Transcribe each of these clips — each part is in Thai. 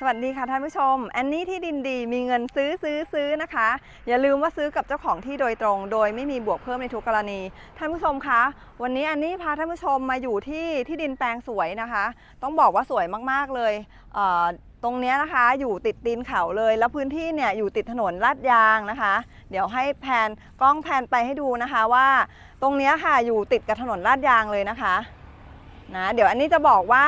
สวัสดีค่ะท่านผู้ชม แอนนี่ที่ดินดีมีเงินซื้อซื้อซื้อนะคะ อย่าลืมว่าซื้อกับเจ้าของที่โดยตรง โดยไม่มีบวกเพิ่มในทุกกรณี ท่านผู้ชมคะ วันนี้แอนนี่พาท่านผู้ชมมาอยู่ที่ที่ดินแปลงสวยนะคะ ต้องบอกว่าสวยมากๆเลยเอ่อตรงนี้นะคะอยู่ติดตีนเขาเลย แล้วพื้นที่เนี่ยอยู่ติดถนนลาดยางนะคะ เดี๋ยวให้แพนกล้องแพนไปให้ดูนะคะว่า ตรงนี้ค่ะอยู่ติดกับถนนลาดยางเลยนะคะนะเดี๋ยวอันนี้จะบอกว่า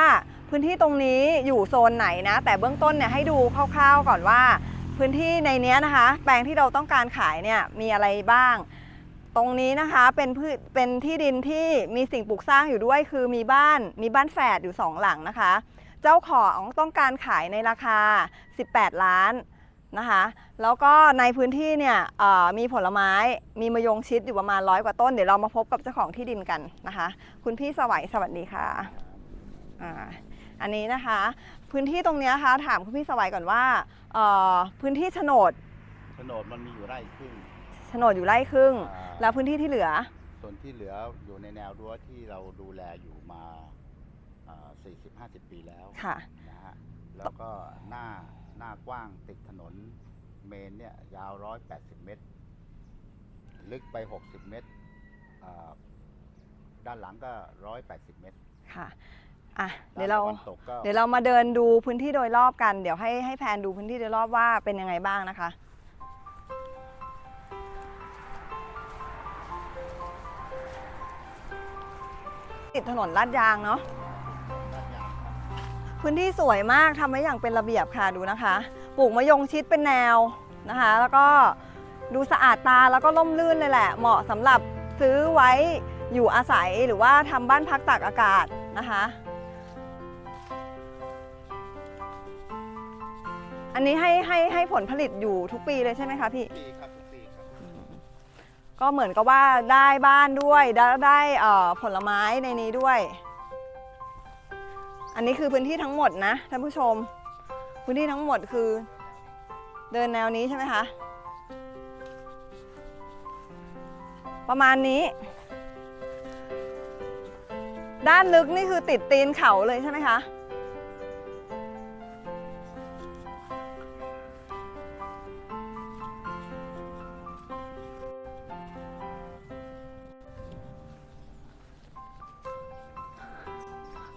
พื้นที่ตรงนี้อยู่โซนไหนนะ แต่เบื้องต้นเนี่ยให้ดูคร่าวๆก่อนว่า พื้นที่ในเนี้ยนะคะ แปลงที่เราต้องการขายเนี่ยมีอะไรบ้าง ตรงนี้นะคะเป็นพืชเป็นที่ดินที่มีสิ่งปลูกสร้างอยู่ด้วย คือมีบ้านมีบ้านแฝดอยู่สองหลังนะคะ เจ้าของต้องการขายในราคา 18 ล้านนะคะแล้วก็ในพื้นที่เนี่ยมีผลไม้มีมะยงชิดอยู่ประมาณร้อยกว่าต้น เดี๋ยวเรามาพบกับเจ้าของที่ดินกันนะคะ คุณพี่สวัยสวัสดีค่ะอ่า อันนี้นะคะ พื้นที่ตรงเนี้ยคะถามคุณพี่สวัยก่อนว่าเอ่อพื้นที่โฉนดโฉนดมันมีอยู่ไร่ครึ่งโฉนดอยู่ไร่ครึ่ง อ่าแล้วพื้นที่ที่เหลือ ส่วนที่เหลืออยู่ในแนวรั้วที่เราดูแลอยู่มาสี่สิบห้าสิบปีแล้วค่ะ นะฮะแล้วก็หน้าหน้ากว้างติดถนนเมนเนี่ยยาวร้อยแปดสิบเมตร ลึกไปหกสิบเมตรอ่าด้านหลังก็ร้อยแปดสิบเมตร ค่ะ อะเดี๋ยวเราด้นตะวันตกก็เดี๋ยวเรามาเดินดูพื้นที่โดยรอบกัน เดี๋ยวให้ให้แพนดูพื้นที่โดยรอบว่าเป็นยังไงบ้างนะคะ ติดถนนลาดยางเนาะด้านยางครับพื้นที่สวยมากทำไว้อย่างเป็นระเบียบค่ะดูนะคะ ปลูกมะยงชิดเป็นแนวนะคะ แล้วก็ดูสะอาดตาแล้วก็ร่มรื่นเลยแหละ เหมาะสำหรับซื้อไว้อยู่อาศัยหรือว่าทำบ้านพักตากอากาศนะคะ อันนี้ให้ให้ให้ผลผลิตอยู่ทุกปีเลยใช่ไหมคะพี่ ปีครับทุกปีครับก็เหมือนกับว่าได้บ้านด้วยได้ได้เอ่อผลไม้ในนี้ด้วย อันนี้คือพื้นที่ทั้งหมดนะท่านผู้ชม พื้นที่ทั้งหมดคือ เดินแนวนี้ใช่ไหมคะ ประมาณนี้ ด้านลึกนี่คือติดตีนเขาเลยใช่ไหมคะ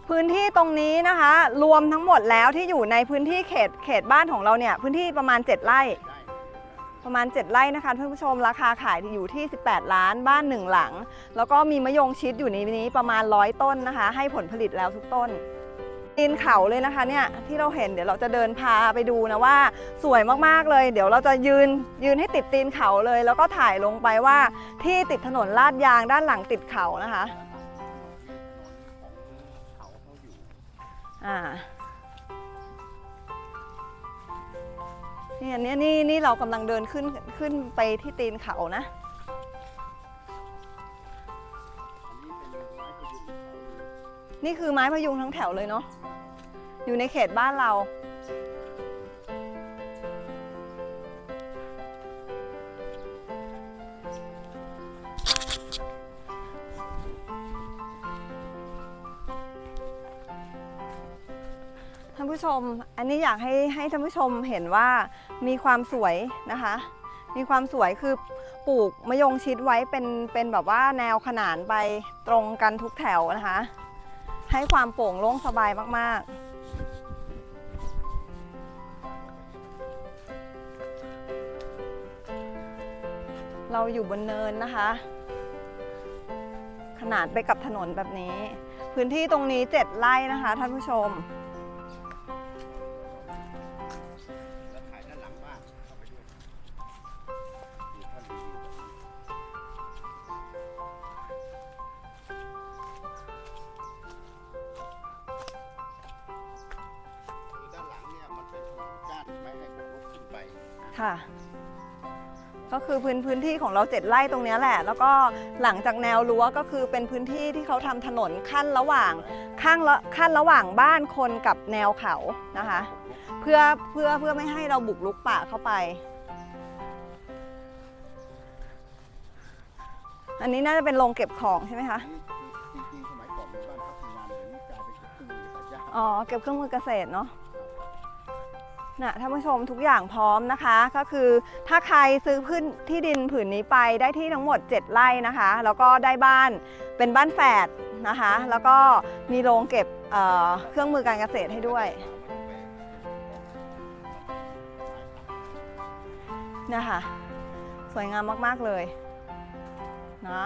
พื้นที่ตรงนี้นะคะ รวมทั้งหมดแล้วที่อยู่ในพื้นที่เขตเขตบ้านของเราเนี่ยพื้นที่ประมาณ 7 ไร่ได้ประมาณ 7 ไร่นะคะท่านผู้ชมราคาขายอยู่ที่ 18 ล้านบ้าน 1 หลัง แล้วก็มีมะยงชิดอยู่ในนี้ประมาณ 100 ต้นนะคะ ให้ผลผลิตแล้วทุกต้นตีนเขาเลยนะคะเนี่ยที่เราเห็นเดี๋ยวเราจะเดินพาไปดูนะว่า สวยมากๆเลย เดี๋ยวเราจะยืนยืนให้ติดตีนเขาเลย แล้วก็ถ่ายลงไปว่าที่ติดถนนลาดยางด้านหลังติดเขานะคะ อ่านี่อันนี้นี่นี่เรากำลังเดินขึ้นขึ้นไปที่ตีนเขานะนี่คือไม้พยุงทั้งแถวเลยเนาะอยู่ในเขตบ้านเรา ชม อันนี้อยากให้ให้ท่านผู้ชมเห็นว่ามีความสวยนะคะ มีความสวยคือปลูกมะยงชิดไว้เป็นเป็นแบบว่าแนวขนานไปตรงกันทุกแถวนะคะ ให้ความโปร่งโล่งสบายมากๆเราอยู่บนเนินนะคะ ขนานไปกับถนนแบบนี้ พื้นที่ตรงนี้ 7 ไร่นะคะท่านผู้ชม ค่ะ ก็คือพื้นพื้นที่ของเราเจ็ดไร่ตรงนี้แหละ แล้วก็หลังจากแนวรั้วก็คือเป็นพื้นที่ที่เขาทำถนนขั้นระหว่างข้างละขั้นระหว่างบ้านคนกับแนวเขานะคะ เพื่อเพื่อเพื่อไม่ให้เราบุกรุกป่าเข้าไป อันนี้น่าจะเป็นโรงเก็บของใช่ไหมคะอ๋อเก็บเครื่องมือเกษตรเนาะ นะท่านผู้ชมทุกอย่างพร้อมนะคะก็คือถ้าใครซื้อพื้นที่ดินผืนนี้ไปได้ที่ทั้งหมด 7 ไร่นะคะ แล้วก็ได้บ้านเป็นบ้านแฝดนะคะ แล้วก็มีโรงเก็บเเครื่องมือการเกษตรให้ด้วยนี่ค่ะสวยงามมาก ๆ เลยนะ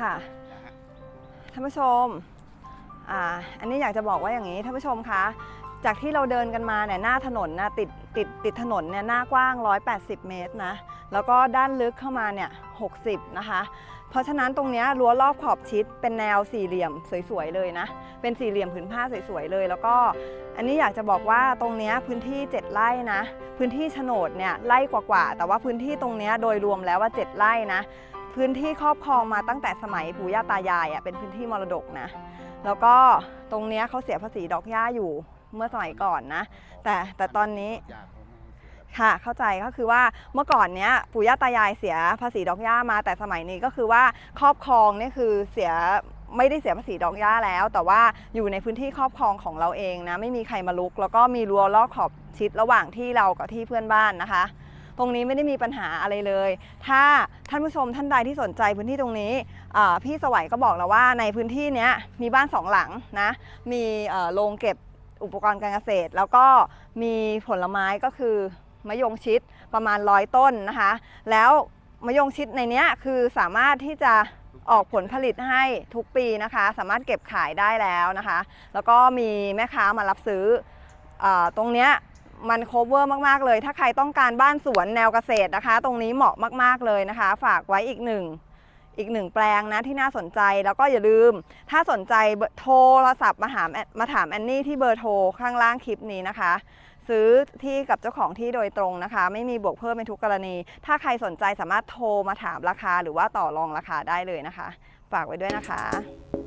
ค่ะท่านผู้ชมอ่าอันนี้อยากจะบอกว่าอย่างนี้ท่านผู้ชมคะจากที่เราเดินกันมาเนี่ยหน้าถนนนะติดติดติดถนนเนี่ยหน้ากว้าง 180 เมตรนะแล้วก็ด้านลึกเข้ามาเนี่ย60 นะคะ เพราะฉะนั้นตรงเนี้ยรั้วรอบขอบชิดเป็นแนวสี่เหลี่ยมสวยๆเลยนะ เป็นสี่เหลี่ยมผืนผ้าสวยๆเลย แล้วก็อันนี้อยากจะบอกว่าตรงเนี้ยพื้นที่ 7 ไร่นะ พื้นที่โฉนดเนี่ยไร่กว่าๆแต่ว่าพื้นที่ตรงเนี้ยโดยรวมแล้วว่า 7 ไร่นะ พื้นที่ครอบครองมาตั้งแต่สมัยปู่ย่าตายายอะเป็นพื้นที่มรดกนะ แล้วก็ตรงเนี้ยเขาเสียภาษีดอกหญ้าอยู่เมื่อสมัยก่อนนะ แต่แต่ตอนนี้ค่ะเข้าใจก็คือว่าเมื่อก่อนเนี้ยปู่ย่าตายายเสียภาษีดอกหญ้ามา แต่สมัยนี้ก็คือว่าครอบครองนี่คือเสียไม่ได้เสียภาษีดอกหญ้าแล้ว แต่ว่าอยู่ในพื้นที่ครอบครองของเราเองนะไม่มีใครมาลุก แล้วก็มีรั้วรอบขอบชิดระหว่างที่เรากับที่เพื่อนบ้านนะคะ ตรงนี้ไม่ได้มีปัญหาอะไรเลย ถ้าท่านผู้ชมท่านใดที่สนใจพื้นที่ตรงนี้พี่สวัยก็บอกแล้วว่าในพื้นที่นี้มีบ้านสองหลังนะมีโรงเก็บอุปกรณ์การเกษตร แล้วก็มีผลไม้ก็คือมะยงชิดประมาณร้อยต้นนะคะ แล้วมะยงชิดในนี้คือสามารถที่จะออกผลผลิตให้ทุกปีนะคะ สามารถเก็บขายได้แล้วนะคะ แล้วก็มีแม่ค้ามารับซื้ออตรงเนี้ย มันโคเวอร์มาก ๆ เลย ถ้าใครต้องการบ้านสวนแนวเกษตรนะคะ ตรงนี้เหมาะมาก ๆ เลยนะคะ ฝากไว้อีกหนึ่งอีกหนึ่งแปลงนะที่น่าสนใจแล้วก็อย่าลืม ถ้าสนใจเบอร์โทรศัพท์มาหามาถามแอนนี่ที่เบอร์โทรข้างล่างคลิปนี้นะคะ ซื้อที่กับเจ้าของที่โดยตรงนะคะ ไม่มีบวกเพิ่มในทุกกรณี ถ้าใครสนใจสามารถโทรมาถามราคา หรือว่าต่อรองราคาได้เลยนะคะ ฝากไว้ด้วยนะคะ